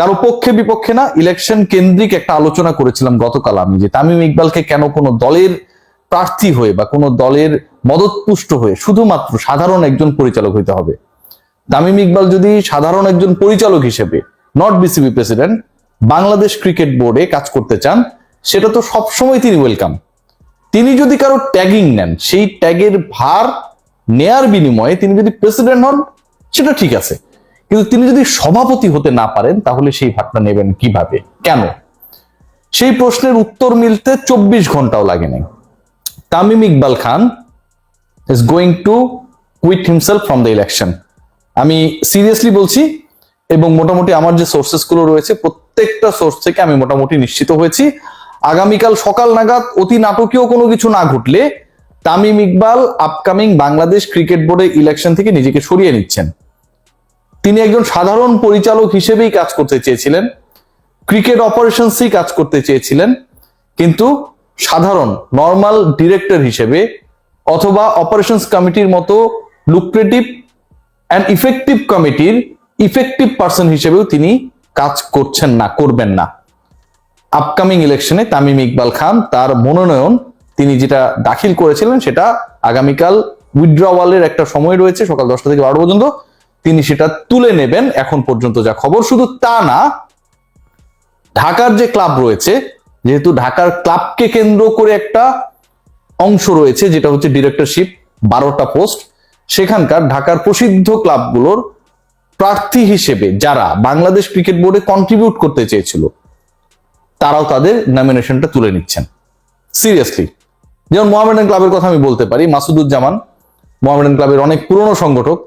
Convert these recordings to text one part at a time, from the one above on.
কারও পক্ষে বিপক্ষে না ইলেকশন কেন্দ্রিক একটা আলোচনা করেছিলাম গতকাল আমি, যে তামিম ইকবালকে কেন কোনো দলের প্রার্থী হয়ে বা কোনো দলের মদতপুষ্ট হয়ে শুধুমাত্র সাধারণ একজন পরিচালক হইতে হবে। তামিম ইকবাল যদি সাধারণ একজন পরিচালক হিসেবে not BCB president Bangladesh cricket বোর্ডে কাজ করতে চান, সেটা তো সবসময় তিনি ওয়েলকাম তিনি যদি কারও ট্যাগিং নেন, সেই ট্যাগের ভার নেয়ার বিনিময়ে তিনি যদি প্রেসিডেন্ট হন, সেটা ঠিক আছে। কিন্তু তিনি যদি সভাপতি হতে না পারেন, তাহলে সেই ভাগটা নেবেন কীভাবে? কেন? সেই প্রশ্নের উত্তর মিলতে চব্বিশ ঘন্টাও লাগে নাই। Tamim Iqbal Khan is going to quit himself from the election আমি সিরিয়াসলি বলছি, এবং মোটামুটি আমার যে সোর্সেসগুলো রয়েছে, প্রত্যেকটা সোর্স থেকে আমি মোটামুটি নিশ্চিত হয়েছি। আগামীকাল সকাল নাগাদ অতি নাটকীয় কোনো কিছু না ঘটলে তামিম ইকবাল আপকামিং বাংলাদেশ ক্রিকেট বোর্ডের ইলেকশন থেকে নিজেকে সরিয়ে নিচ্ছেন। তিনি একজন সাধারণ পরিচালক হিসেবেই কাজ করতে চেয়েছিলেন। ক্রিকেট অপারেশনসই কাজ করতে চেয়েছিলেন। কিন্তু সাধারণ, নর্মাল ডিরেক্টর হিসেবে অথবা অপারেশনস কমিটির মতো লুক্রেটিভ অ্যান্ড ইফেক্টিভ কমিটির ইফেক্টিভ পার্সন হিসেবেও তিনি কাজ করছেন না, করবেন না। আপকামিং ইলেকশনে তামিম ইকবাল খান তার মনোনয়ন তিনি যেটা দাখিল করেছিলেন সেটা আগামীকাল উইথড্রওয়ালের একটা সময় রয়েছে, সকাল দশটা থেকে বারো পর্যন্ত। তিনি সেটা তুলে নেবেন এখন পর্যন্ত যা খবর। শুধু তা না, ঢাকার যে ক্লাব রয়েছে, যেহেতু ঢাকার ক্লাবকে কেন্দ্র করে একটা অংশ রয়েছে, যেটা হচ্ছে ডিরেক্টরশিপ, বারোটা পোস্ট, সেখানকার ঢাকার প্রসিদ্ধ ক্লাবগুলোর প্রার্থী হিসেবে যারা বাংলাদেশ ক্রিকেট বোর্ডে কন্ট্রিবিউট করতে চেয়েছিল, তারাও তাদের নমিনেশনটা তুলে নিচ্ছেন। সিরিয়াসলি যেমন মোহামেডান ক্লাবের কথা আমি বলতে পারি, মাসুদুজ্জামান, মোহামেডান ক্লাবের অনেক পুরনো সংগঠক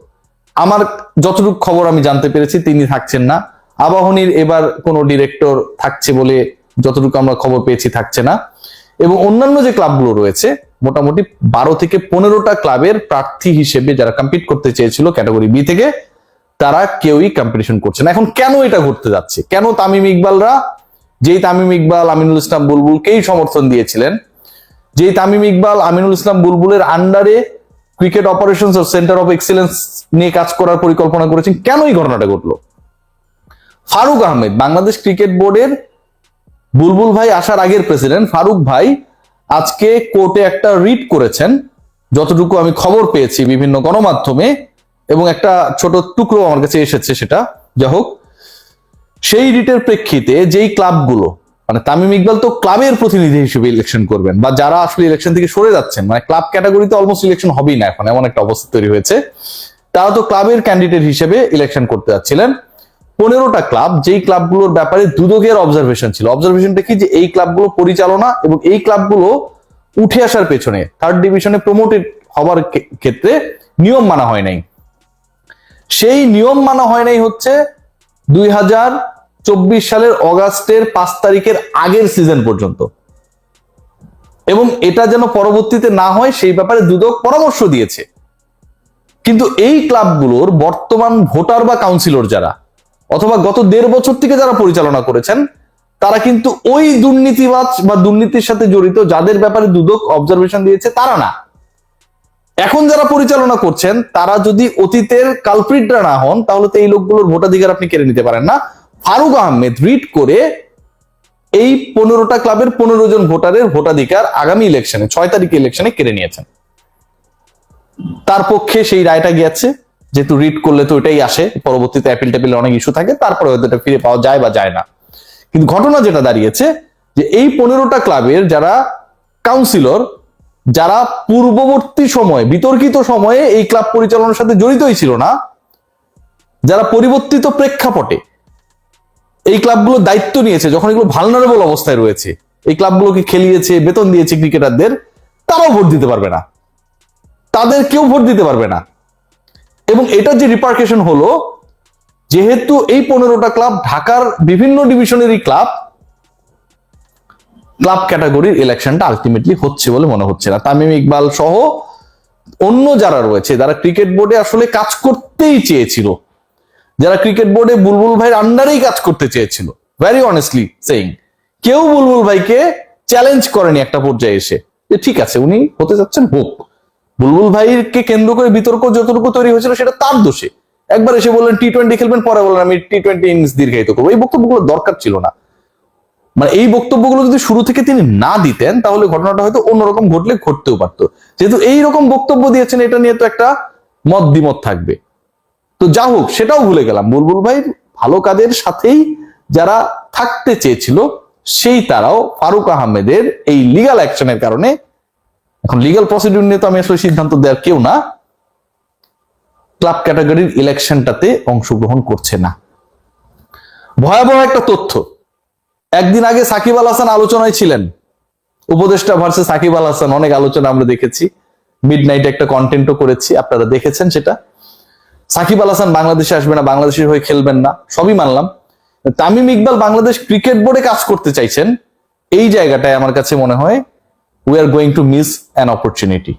আমার যতটুকু খবর আমি জানতে পেরেছি, তিনি থাকছেন না। আবাহনীর এবার কোনো ডিরেক্টর থাকছে বলে যতটুকু আমরা খবর পেয়েছি, থাকছে না। এবং অন্যান্য যে ক্লাবগুলো রয়েছে, মোটামুটি বারো থেকে পনেরোটা ক্লাবের প্রার্থী হিসেবে যারা কম্পিট করতে চেয়েছিল ক্যাটাগরি বি থেকে, তারা কেউই কম্পিটিশন করছে না। এখন কেন এটা ঘটতে যাচ্ছে? কেন তামিম ইকবালরা, যেই তামিম ইকবাল, আমিনুল ইসলাম বুলবুলকেই সমর্থন দিয়েছিলেন, যেই তামিম ইকবাল, আমিনুল ইসলাম বুলবুলের আন্ডারে cricket operations centre of excellence নিয়ে কাজ করার পরিকল্পনা করেছেন। কেন এই ঘটনাটা ঘটলো? ফারুক আহমেদ, বাংলাদেশ ক্রিকেট বোর্ডের বুলবুল ভাই আসার আগের প্রেসিডেন্ট ফারুক ভাই আজকে কোর্টে একটা রিট করেছেন। যতটুকু আমি খবর পেয়েছি বিভিন্ন গণমাধ্যমে এবং একটা ছোট টুকরো আমার কাছে এসেছে সেটা। যা হোক, সেই রিটের প্রেক্ষিতে যেই ক্লাবগুলো মানে তামিম ইকবাল তো ক্লাবের প্রতিনিধি হিসেবে ইলেকশন করবেন, বা যারা আসলে ইলেকশন থেকে সরে যাচ্ছেন মানে ক্লাব ক্যাটাগরিতে অলমোস্ট ইলেকশন হবেই না এখন, এমন একটা অবস্থা তৈরি হয়েছে। তারা তো ক্লাবের ক্যান্ডিডেট হিসেবে ইলেকশন করতে যাচ্ছিলেন। পনেরোটা ক্লাব যেই ক্লাবগুলোর ব্যাপারে দুদকের অবজারভেশন ছিল অবজারভেশনটা কি যে এই ক্লাবগুলো পরিচালনা এবং এই ক্লাবগুলো উঠে আসার পেছনে থার্ড ডিভিশনে প্রমোটেড হবার ক্ষেত্রে নিয়ম মানা হয় নাই। সেই নিয়ম মানা হয় নাই হচ্ছে দুই হাজার চব্বিশ সালের অগাস্টের পাঁচ তারিখের আগের সিজন পর্যন্ত। এবং এটা যেন পরবর্তীতে না হয়, সেই ব্যাপারে দুদক পরামর্শ দিয়েছে। কিন্তু এই ক্লাবগুলোর বর্তমান ভোটার বা কাউন্সিলর যারা, অথবা গত দেড় বছর থেকে যারা পরিচালনা করেছেন, তারা কিন্তু ওই দুর্নীতিবাজ বা দুর্নীতির সাথে জড়িত, যাদের ব্যাপারে দুদক অবজারভেশন দিয়েছে, তারা না। এখন যারা পরিচালনা করছেন, তারা যদি অতীতের কালপ্রিটরা না হন, তাহলে তো এই লোকগুলোর ভোটাধিকার আপনি কেড়ে নিতে পারেন না। ফারুক আহমেদ রিট করে এই পনেরোটা ক্লাবের পনেরো জন ভোটারের ভোটাধিকার আগামী ইলেকশনে, ছয় তারিখে ইলেকশনে কেড়ে নিয়েছেন। তার পক্ষে সেই রায়টা গিয়েছে, যেহেতু রিড করলে তো ওইটাই আসে, পরবর্তীতে অ্যাপিল টেপিলে অনেক ইস্যু থাকে, তারপরে হয়তো এটা ফিরে পাওয়া যায় বা যায় না। কিন্তু ঘটনা যেটা দাঁড়িয়েছে, যে এই পনেরোটা ক্লাবের যারা কাউন্সিলর যারা পূর্ববর্তী সময়ে, বিতর্কিত সময়ে এই ক্লাব পরিচালনার সাথে জড়িতই ছিল না, যারা পরিবর্তিত প্রেক্ষাপটে এই ক্লাবগুলো দায়িত্ব নিয়েছে, যখন এগুলো ভালনারেবল অবস্থায় রয়েছে, এই ক্লাবগুলোকে খেলিয়েছে, বেতন দিয়েছে ক্রিকেটারদের, তারাও ভোট দিতে পারবে না। তাদের কেউ ভোট দিতে পারবে না। এবং এটার যে রিপার্কেশন হলো, যেহেতু এই পনেরোটা ক্লাব ঢাকার বিভিন্ন ডিভিশনেরই ক্লাব ক্লাব ক্যাটাগরির ইলেকশনটা আলটিমেটলি হচ্ছে বলে মনে হচ্ছে না। তামিম ইকবাল সহ অন্য যারা রয়েছে, যারা ক্রিকেট বোর্ডে আসলে কাজ করতেই চেয়েছিল যারা ক্রিকেট বোর্ডে বুলবুল ভাইয়ের আন্ডারেই কাজ করতে চেয়েছিল ভেরি অনেস্টলি সেইং কেউ বুলবুল ভাইকে চ্যালেঞ্জ করেনি একটা পর্যায়ে এসে। যে ঠিক আছে, উনি হতে যাচ্ছেন, হোক। বুলবুল ভাইকে কেন্দ্র করে বিতর্ক যতটুকু তৈরি হয়েছিল সেটা তার দোষে। একবার এসে বললেন টি টোয়েন্টি খেলবেন, পরে বললেন, আমি টি টোয়েন্টি ইনিংস দীর্ঘায়িত করব। এই বক্তব্যগুলো দরকার ছিল না। মানে এই বক্তব্যগুলো যদি শুরু থেকে তিনি না দিতেন, তাহলে ঘটনাটা হয়তো অন্যরকম ঘটলে, ঘটতেও পারতো। যেহেতু এই রকম বক্তব্য দিয়েছেন, এটা নিয়ে তো একটা মত দ্বিমত থাকবে। তো যা হোক, সেটাও ভুলে গেলাম। বুলবুল ভাই ভালো কাজের সাথেই যারা থাকতে চেয়েছিল, সেই তারাও ফারুক আহমেদের এই লিগাল অ্যাকশনের কারণে। এখন লিগাল প্রসিডিউর নিয়ে তো আমি আসলে সিদ্ধান্ত দেওয়ার কেউ না। ক্লাব ক্যাটাগরির ইলেকশনটাতে অংশগ্রহণ করছে না। ভয়াবহ একটা তথ্য। একদিন আগে সাকিব আল হাসান আলোচনায় ছিলেন। উপদেষ্টা ভার্সেস সাকিব আল হাসান, অনেক আলোচনা আমরা দেখেছি। মিড নাইটে একটা কন্টেন্টও করেছি, আপনারা দেখেছেন সেটা। সাকিব আল হাসান বাংলাদেশে আসবে না, বাংলাদেশের হয়ে খেলবেন না, সবই মানলাম। তামিম ইকবাল বাংলাদেশ ক্রিকেট বোর্ডে কাজ করতে চাইছেন, এই জায়গাটায় আমার কাছে মনে হয় we are going to miss an opportunity